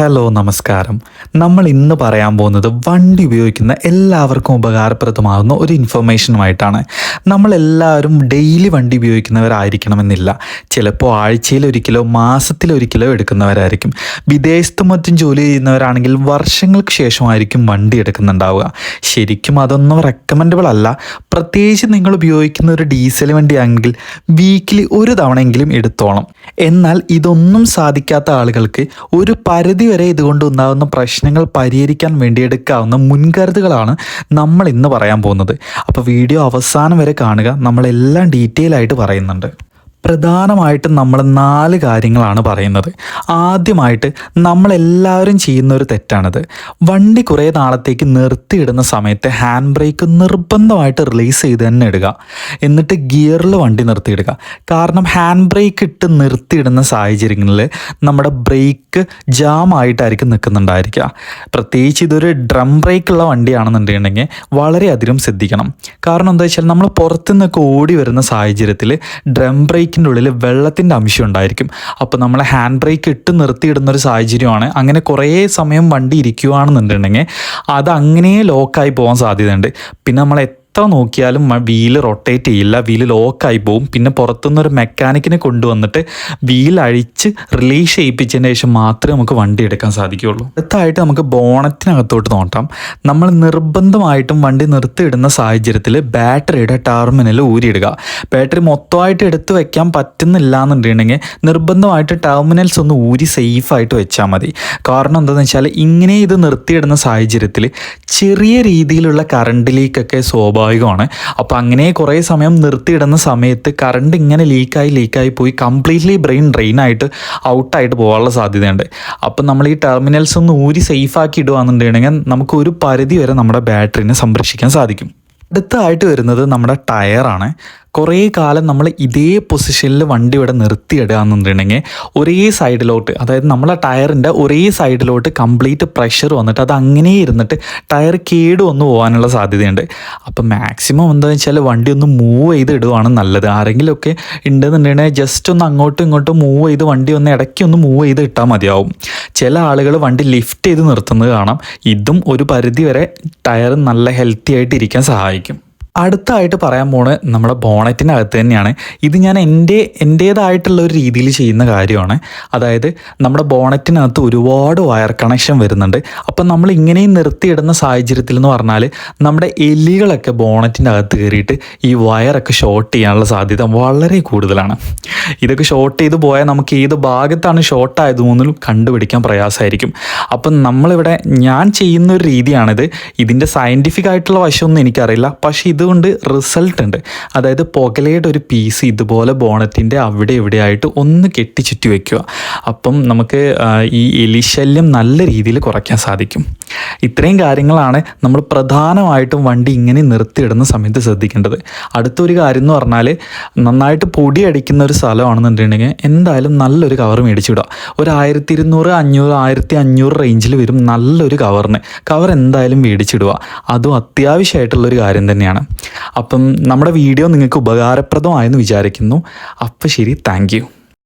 Hello നമസ്കാരം. നമ്മൾ ഇന്ന് പറയാൻ പോകുന്നത് വണ്ടി ഉപയോഗിക്കുന്ന എല്ലാവർക്കും ഉപകാരപ്രദമാകുന്ന ഒരു ഇൻഫർമേഷനുമായിട്ടാണ് നമ്മളെല്ലാവരും ഡെയിലി വണ്ടി ഉപയോഗിക്കുന്നവരായിരിക്കണമെന്നില്ല. ചിലപ്പോൾ ആഴ്ചയിൽ ഒരിക്കലോ മാസത്തിലൊരിക്കലോ എടുക്കുന്നവരായിരിക്കും. വിദേശത്തും മറ്റും ജോലി ചെയ്യുന്നവരാണെങ്കിൽ വർഷങ്ങൾക്ക് ശേഷമായിരിക്കും വണ്ടി എടുക്കുന്നുണ്ടാവുക. ശരിക്കും അതൊന്നും റെക്കമെൻഡബിൾ അല്ല. പ്രത്യേകിച്ച് നിങ്ങൾ ഉപയോഗിക്കുന്ന ഒരു ഡീസൽ വണ്ടിയാണെങ്കിൽ വീക്കിലി ഒരു തവണയെങ്കിലും എടുത്തോണം എന്നാൽ ഇതൊന്നും സാധിക്കാത്ത ആളുകൾക്ക് ഒരു പരിധി വരെ ഇതുകൊണ്ട് ഉണ്ടാകുന്ന പ്രശ്നങ്ങൾ പരിഹരിക്കാൻ വേണ്ടി എടുക്കാവുന്ന മുൻകരുതുകളാണ് നമ്മൾ ഇന്ന് പറയാൻ പോകുന്നത്. അപ്പോൾ വീഡിയോ അവസാനം വരെ കാണുക. നമ്മളെല്ലാം ഡീറ്റെയിൽ ആയിട്ട് പറയുന്നുണ്ട്. പ്രധാനമായിട്ടും നമ്മൾ നാല് കാര്യങ്ങളാണ് പറയുന്നത്. ആദ്യമായിട്ട് നമ്മളെല്ലാവരും ചെയ്യുന്ന ഒരു തെറ്റാണിത്. വണ്ടി കുറേ നാളത്തേക്ക് നിർത്തിയിടുന്ന സമയത്ത് ഹാൻഡ് ബ്രേക്ക് നിർബന്ധമായിട്ട് റിലീസ് ചെയ്ത് തന്നെ ഇടുക. എന്നിട്ട് ഗിയറിൽ വണ്ടി നിർത്തിയിടുക. കാരണം ഹാൻഡ് ബ്രേക്ക് ഇട്ട് നിർത്തിയിടുന്ന സാഹചര്യങ്ങളിൽ നമ്മുടെ ബ്രേക്ക് ജാം ആയിട്ടായിരിക്കും നിൽക്കുന്നുണ്ടായിരിക്കുക. പ്രത്യേകിച്ച് ഇതൊരു ഡ്രം ബ്രേക്കുള്ള വണ്ടിയാണെന്നുണ്ടെങ്കിൽ വളരെയധികം ശ്രദ്ധിക്കണം. കാരണം എന്താ വെച്ചാൽ നമ്മൾ പുറത്തുനിന്നൊക്കെ ഓടി വരുന്ന സാഹചര്യത്തിൽ ഡ്രം ബ്രേക്കിന്റെ ഉള്ളിൽ വെള്ളത്തിന്റെ അംശം ഉണ്ടായിരിക്കും. അപ്പോൾ നമ്മൾ ഹാൻഡ് ബ്രേക്ക് ഇട്ട് നിർത്തിയിടുന്ന ഒരു സാഹചര്യമാണ്. അങ്ങനെ കുറേ സമയം വണ്ടി ഇരിക്കുകയാണെന്നുണ്ടെങ്കിൽ അത് അങ്ങനെ ലോക്കായി പോകാൻ സാധ്യതയുണ്ട്. പിന്നെ നമ്മൾ എത്ര നോക്കിയാലും വീൽ റൊട്ടേറ്റ് ചെയ്യില്ല. വീൽ ലോക്കായി പോവും. പിന്നെ പുറത്തുനിന്ന് ഒരു മെക്കാനിക്കിനെ കൊണ്ടുവന്നിട്ട് വീൽ അഴിച്ച് റിലീസ് ചെയ്യിപ്പിച്ചതിന് ശേഷം മാത്രമേ നമുക്ക് വണ്ടി എടുക്കാൻ സാധിക്കുകയുള്ളൂ. അടുത്തായിട്ട് നമുക്ക് ബോണറ്റിനകത്തോട്ട് നോക്കാം നമ്മൾ നിർബന്ധമായിട്ടും വണ്ടി നിർത്തിയിടുന്ന സാഹചര്യത്തിൽ ബാറ്ററിയുടെ ടെർമിനൽ ഊരിയിടുക. ബാറ്ററി മൊത്തമായിട്ട് എടുത്തു വെക്കാൻ പറ്റുന്നില്ല എന്നുണ്ടെങ്കിൽ നിർബന്ധമായിട്ട് ടെർമിനൽസ് ഒന്ന് ഊരി സേഫായിട്ട് വെച്ചാൽ മതി. കാരണം എന്താണെന്ന് വെച്ചാൽ ഇങ്ങനെ ഇത് നിർത്തിയിടുന്ന സാഹചര്യത്തിൽ ചെറിയ രീതിയിലുള്ള കറണ്ട് ലീക്കൊക്കെ സ്വാഭാവികമാണ്. അപ്പോൾ അങ്ങനെ കുറേ സമയം നിർത്തിയിടുന്ന സമയത്ത് കറണ്ട് ഇങ്ങനെ ലീക്കായി ലീക്കായി പോയി കംപ്ലീറ്റ്ലി ബ്രെയിൻ ഡ്രെയിൻ ആയിട്ട് ഔട്ടായിട്ട് പോകാനുള്ള സാധ്യതയുണ്ട്. അപ്പം നമ്മൾ ഈ ടെർമിനൽസ് ഒന്ന് ഊരി സേഫാക്കി ഇടുകയാണെന്നുണ്ടെങ്കിൽ നമുക്ക് ഒരു പരിധി വരെ നമ്മുടെ ബാറ്ററിനെ സംരക്ഷിക്കാൻ സാധിക്കും. അടുത്തായിട്ട് വരുന്നത് നമ്മുടെ ടയറാണ് കുറേ കാലം നമ്മൾ ഇതേ പൊസിഷനിൽ വണ്ടി ഇവിടെ നിർത്തിയിടുക എന്നുണ്ടെങ്കിൽ ഒരേ സൈഡിലോട്ട് അതായത് നമ്മളെ ടയറിന്റെ ഒരേ സൈഡിലോട്ട് കംപ്ലീറ്റ് പ്രഷർ വന്നിട്ട് അത് അങ്ങനെ ഇരുന്നിട്ട് ടയർ കേട് വന്നു പോകാനുള്ള സാധ്യതയുണ്ട്. അപ്പം മാക്സിമം എന്താണെന്ന് വെച്ചാൽ വണ്ടി ഒന്ന് മൂവ് ചെയ്ത് ഇടുവാണ് നല്ലത്. ആരെങ്കിലുമൊക്കെ ഉണ്ടെന്നുണ്ടെങ്കിൽ ജസ്റ്റ് ഒന്ന് അങ്ങോട്ടും ഇങ്ങോട്ടും മൂവ് ചെയ്ത് വണ്ടി ഒന്ന് ഇടയ്ക്ക് ഒന്ന് മൂവ് ചെയ്ത് ഇട്ടാൽ മതിയാവും. ചില ആളുകൾ വണ്ടി ലിഫ്റ്റ് ചെയ്ത് നിർത്തുന്നത് കാണാം. ഇതും ഒരു പരിധി വരെ ടയർ നല്ല ഹെൽത്തി ആയിട്ട് ഇരിക്കാൻ സഹായിക്കും. അടുത്തായിട്ട് പറയാൻ പോണ് നമ്മുടെ ബോണറ്റിന്റെ അകത്ത് തന്നെയാണ്. ഇത് ഞാൻ എന്റെ എന്റേതായിട്ടുള്ള ഒരു രീതിയിൽ ചെയ്യുന്ന കാര്യമാണ്. അതായത് നമ്മുടെ ബോണറ്റിനകത്ത് ഒരുപാട് വയർ കണക്ഷൻ വരുന്നുണ്ട്. അപ്പം നമ്മൾ ഇങ്ങനെയും നിർത്തിയിടുന്ന സാഹചര്യത്തിൽ എന്ന് പറഞ്ഞാൽ നമ്മുടെ എലികളൊക്കെ ബോണറ്റിന്റെ അകത്ത് കയറിയിട്ട് ഈ വയറൊക്കെ ഷോർട്ട് ചെയ്യാനുള്ള സാധ്യത വളരെ കൂടുതലാണ്. ഇതൊക്കെ ഷോർട്ട് ചെയ്ത് പോയാൽ നമുക്ക് ഏത് ഭാഗത്താണ് ഷോർട്ട് ആയതെന്നും കണ്ടുപിടിക്കാൻ പ്രയാസമായിരിക്കും. അപ്പം നമ്മളിവിടെ ഞാൻ ചെയ്യുന്ന ഒരു രീതിയാണിത്. ഇതിന്റെ സയന്റിഫിക് ആയിട്ടുള്ള വശമൊന്നും എനിക്കറിയില്ല. പക്ഷേ ഇതുകൊണ്ട് റിസൾട്ട് ഉണ്ട്. അതായത് പുകലയുടെ ഒരു പീസ് ഇതുപോലെ ബോണറ്റിന്റെ അവിടെ എവിടെയായിട്ട് ഒന്ന് കെട്ടിച്ചുറ്റി വയ്ക്കുക അപ്പം നമുക്ക് ഈ എലിശല്യം നല്ല രീതിയിൽ കുറയ്ക്കാൻ സാധിക്കും. ഇത്രയും കാര്യങ്ങളാണ് നമ്മൾ പ്രധാനമായിട്ടും വണ്ടി ഇങ്ങനെ നിർത്തിയിടുന്ന സമയത്ത് ശ്രദ്ധിക്കേണ്ടത്. അടുത്തൊരു കാര്യം എന്ന് പറഞ്ഞാൽ നന്നായിട്ട് പൊടി അടിക്കുന്ന ഒരു സ്ഥലമാണെന്നുണ്ടെങ്കിൽ എന്തായാലും നല്ലൊരു കവർ മേടിച്ചിടുക. ഒരു ആയിരത്തി ഇരുന്നൂറ് അഞ്ഞൂറ് ആയിരത്തി അഞ്ഞൂറ് റേഞ്ചിൽ വരും നല്ലൊരു കവറിന് കവർ എന്തായാലും മേടിച്ചിടുക. അതും അത്യാവശ്യമായിട്ടുള്ളൊരു കാര്യം തന്നെയാണ്. അപ്പം നമ്മുടെ വീഡിയോ നിങ്ങൾക്ക് ഉപകാരപ്രദമായെന്ന് വിചാരിക്കുന്നു. അപ്പോൾ ശരി താങ്ക്